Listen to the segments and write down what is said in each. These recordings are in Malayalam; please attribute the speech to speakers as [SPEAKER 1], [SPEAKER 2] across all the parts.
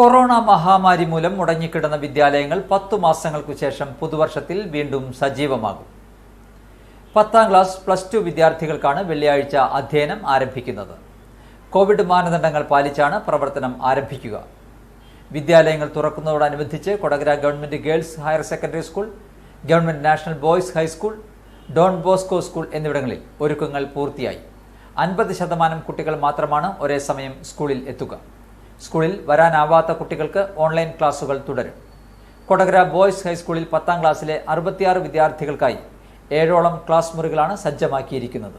[SPEAKER 1] കൊറോണ മഹാമാരി മൂലം മുടങ്ങിക്കിടന്ന വിദ്യാലയങ്ങൾ പത്തു മാസങ്ങൾക്കു ശേഷം പുതുവർഷത്തിൽ വീണ്ടും സജീവമാകും. പത്താം ക്ലാസ് പ്ലസ് ടു വിദ്യാർത്ഥികൾക്കാണ് വെള്ളിയാഴ്ച അധ്യയനം ആരംഭിക്കുന്നത്. കോവിഡ് മാനദണ്ഡങ്ങൾ പാലിച്ചാണ് പ്രവർത്തനം ആരംഭിക്കുക. വിദ്യാലയങ്ങൾ തുറക്കുന്നതോടനുബന്ധിച്ച് Kodakara government girls higher secondary school government national boys high school Don Bosco school എന്നിവിടങ്ങളിൽ ഒരുക്കങ്ങൾ പൂർത്തിയായി. അൻപത് ശതമാനം കുട്ടികൾ മാത്രമാണ് ഒരേ സമയം സ്കൂളിൽ എത്തുക. സ്കൂളിൽ വരാനാവാത്ത കുട്ടികൾക്ക് ഓൺലൈൻ ക്ലാസുകൾ തുടരും. കൊടകര ബോയ്സ് ഹൈസ്കൂളിൽ പത്താം ക്ലാസ്സിലെ അറുപത്തിയാറ് വിദ്യാർത്ഥികൾക്കായി ഏഴോളം ക്ലാസ് മുറികളാണ് സജ്ജമാക്കിയിരിക്കുന്നത്.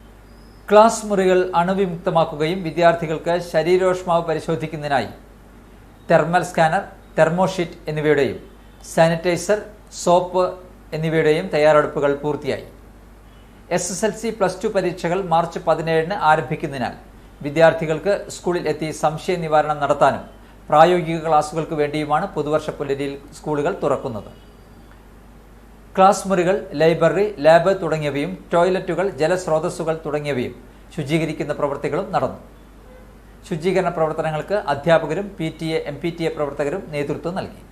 [SPEAKER 1] ക്ലാസ് മുറികൾ അണുവിമുക്തമാക്കുകയും വിദ്യാർത്ഥികൾക്ക് ശരീരോഷ്മാവ് പരിശോധിക്കുന്നതിനായി തെർമൽ സ്കാനർ തെർമോഷീറ്റ് എന്നിവയുടെയും സാനിറ്റൈസർ സോപ്പ് എന്നിവയുടെയും തയ്യാറെടുപ്പുകൾ പൂർത്തിയായി. S S L C plus two പരീക്ഷകൾ മാർച്ച് പതിനേഴിന് ആരംഭിക്കുന്നതിനാൽ വിദ്യാർത്ഥികൾക്ക് സ്കൂളിൽ എത്തി സംശയ നിവാരണം നടത്താനും പ്രായോഗിക ക്ലാസുകൾക്ക് വേണ്ടിയുമാണ് പുതുവർഷ പുലരിയിൽ സ്കൂളുകൾ തുറക്കുന്നത്. ക്ലാസ് മുറികൾ ലൈബ്രറി ലാബ് തുടങ്ങിയവയും ടോയ്ലറ്റുകൾ ജലസ്രോതസ്സുകൾ തുടങ്ങിയവയും ശുചീകരിക്കുന്ന പ്രവൃത്തികളും നടന്നു. ശുചീകരണ പ്രവർത്തനങ്ങൾക്ക് അധ്യാപകരും P T A M P T A പ്രവർത്തകരും നേതൃത്വം നൽകി.